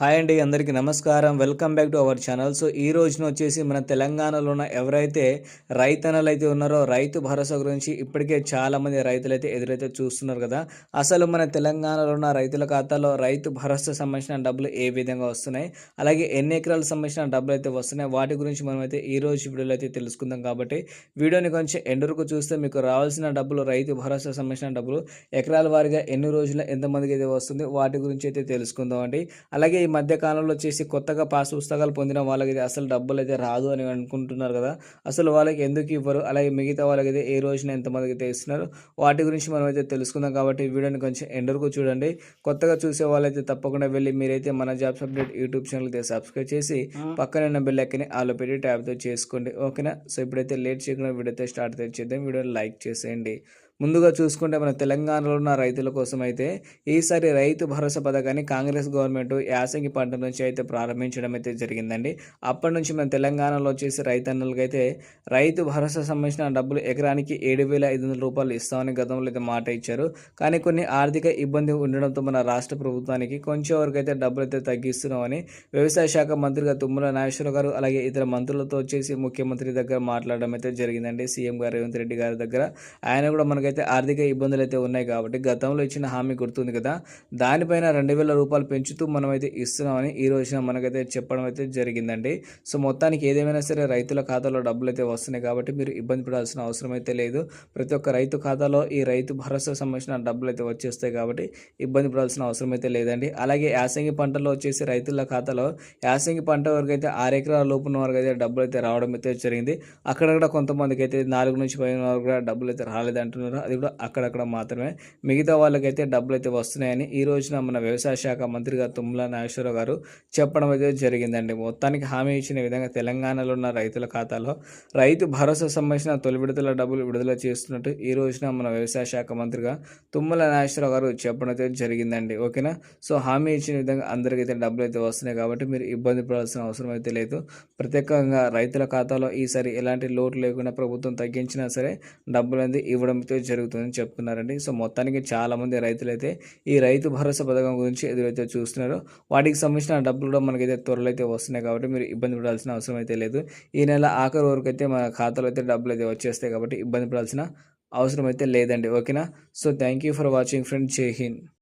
Hi అండి అందరికీ నమస్కారం. Welcome back to our channel. So ఈ రోజున వచ్చేసి మన తెలంగాణలో ఉన్న ఎవరైతే రైతన్నలు అయితే ఉన్నారో రైతు భరోసా గురించి ఇప్పటికే చాలామంది రైతులు అయితే ఎదురైతే చూస్తున్నారు కదా. అసలు మన తెలంగాణలో ఉన్న రైతుల ఖాతాలో రైతు భరోసా సంబంధించిన డబ్బులు ఏ విధంగా వస్తున్నాయి? అలాగే ఎన్ని ఎకరాలకు సంబంధించిన డబ్బులు అయితే వస్తున్నాయి? వాటి గురించి మనం అయితే ఈ రోజు వీడియోలో అయితే తెలుసుకుందాం కాబట్టి వీడియోని కొంచెం ఎండరకు చూస్తే మీకు రావాల్సిన డబ్బులు రైతు భరోసా సంబంధించిన డబ్బులు ఎకరాల వారిగా ఎన్ని రోజుల ఎంతమందికి అయితే వస్తుంది? వాటి గురించి అయితే తెలుసుకుందాం అండి. అలాగే ఈ మధ్య కాలంలో వచ్చేసి కొత్తగా పాస్ పుస్తకాలు పొందిన వాళ్ళకి అసలు డబ్బులు అయితే రాదు అని అనుకుంటున్నారు కదా. అసలు వాళ్ళకి ఎందుకు ఇవ్వరు? అలాగే మిగతా వాళ్ళకి అయితే ఏ రోజున ఎంతమందికి అయితే ఇస్తున్నారు వాటి గురించి మనం అయితే తెలుసుకుందాం కాబట్టి ఈ వీడియోని కొంచెం ఎండరకు చూడండి. కొత్తగా చూసే వాళ్ళైతే తప్పకుండా వెళ్ళి మీరైతే మన జాబ్స్ అప్డేట్ యూట్యూబ్ ఛానల్ అయితే సబ్స్క్రైబ్ చేసి పక్కన ఉన్న బెల్ ఎక్కని ఆలో పెట్టి ట్యాబ్తో చేసుకోండి. ఓకేనా? సో ఇప్పుడైతే లేట్ చేయకుండా వీడియో అయితే స్టార్ట్ అయితే చేద్దాం. వీడియోని లైక్ చేసేయండి. ముందుగా చూసుకుంటే మన తెలంగాణలో ఉన్న రైతుల కోసం అయితే ఈసారి రైతు భరోసా పథకాన్ని కాంగ్రెస్ గవర్నమెంట్ యాసంగి పంట నుంచి అయితే ప్రారంభించడం అయితే జరిగిందండి. అప్పటి నుంచి మన తెలంగాణలో వచ్చేసి రైతన్నులకి అయితే రైతు భరోసా సంబంధించిన డబ్బులు ఎకరానికి ఏడు వేల ఐదు వందల రూపాయలు ఇస్తామని గతంలో అయితే మాట ఇచ్చారు. కానీ కొన్ని ఆర్థిక ఇబ్బంది ఉండడంతో మన రాష్ట్ర ప్రభుత్వానికి కొంచెం వరకు అయితే డబ్బులు అయితే తగ్గిస్తున్నామని వ్యవసాయ శాఖ మంత్రిగా తుమ్మల నాగేశ్వర గారు అలాగే ఇతర మంత్రులతో వచ్చేసి ముఖ్యమంత్రి దగ్గర మాట్లాడడం అయితే జరిగిందండి. సీఎం గారు రేవంత్ రెడ్డి గారి దగ్గర. ఆయన కూడా మనకి అయితే ఆర్థిక ఇబ్బందులు అయితే ఉన్నాయి కాబట్టి గతంలో ఇచ్చిన హామీ గుర్తుంది కదా. దానిపైన రెండు వేల రూపాయలు పెంచుతూ మనమైతే ఇస్తున్నామని ఈ రోజున మనకైతే చెప్పడం అయితే జరిగిందండి. సో మొత్తానికి ఏదేమైనా సరే రైతుల ఖాతాలో డబ్బులు అయితే వస్తున్నాయి కాబట్టి మీరు ఇబ్బంది పడాల్సిన అవసరం అయితే లేదు. ప్రతి ఒక్క రైతు ఖాతాలో ఈ రైతు భరోసా సంబంధించిన డబ్బులు అయితే వచ్చేస్తాయి కాబట్టి ఇబ్బంది పడాల్సిన అవసరం అయితే లేదండి. అలాగే యాసంగి పంటలో వచ్చేసి రైతుల ఖాతాలో యాసంగి పంట వరకు అయితే ఆరు ఎకరాల లోపు ఉన్న వరకు అయితే డబ్బులు అయితే రావడం అయితే జరిగింది. అక్కడక్కడ కొంతమందికి అయితే నాలుగు నుంచి పదిహేను వరకు కూడా డబ్బులు అయితే రాలేదంటున్నారు. అది కూడా అక్కడక్కడ మాత్రమే. మిగతా వాళ్ళకైతే డబ్బులు అయితే వస్తున్నాయని ఈ రోజున మన వ్యవసాయ శాఖ మంత్రిగా తుమ్మల నాగేశ్వరరావు గారు చెప్పడం అయితే జరిగిందండి. మొత్తానికి హామీ ఇచ్చిన విధంగా తెలంగాణలో ఉన్న రైతుల ఖాతాలో రైతు భరోసా సంబంధించిన తొలి విడతల డబ్బులు విడుదల చేస్తున్నట్టు ఈ రోజున మన వ్యవసాయ శాఖ మంత్రిగా తుమ్మల నాగేశ్వరరావు గారు చెప్పడం అయితే జరిగిందండి. ఓకేనా? సో హామీ ఇచ్చిన విధంగా అందరికైతే డబ్బులు అయితే వస్తున్నాయి కాబట్టి మీరు ఇబ్బంది పడాల్సిన అవసరం అయితే లేదు. ప్రత్యేకంగా రైతుల ఖాతాలో ఈసారి ఎలాంటి లోటు లేకుండా ప్రభుత్వం తగ్గించినా సరే డబ్బులు అనేది ఇవ్వడం జరుగుతుందని చెప్తున్నారండి సో మొత్తానికి చాలామంది రైతులు అయితే ఈ రైతు భరోసా పథకం గురించి ఎదురైతే చూస్తున్నారు వాటికి సంబంధించిన డబ్బులు కూడా మనకైతే త్వరలో అయితే వస్తున్నాయి కాబట్టి మీరు ఇబ్బంది పడాల్సిన అవసరం అయితే లేదు. ఈ నెల ఆఖరి వరకు అయితే మన ఖాతాలో అయితే డబ్బులు అయితే వచ్చేస్తాయి కాబట్టి ఇబ్బంది పడాల్సిన అవసరం అయితే లేదండి. ఓకేనా? So thank you for watching friend జై హింద్.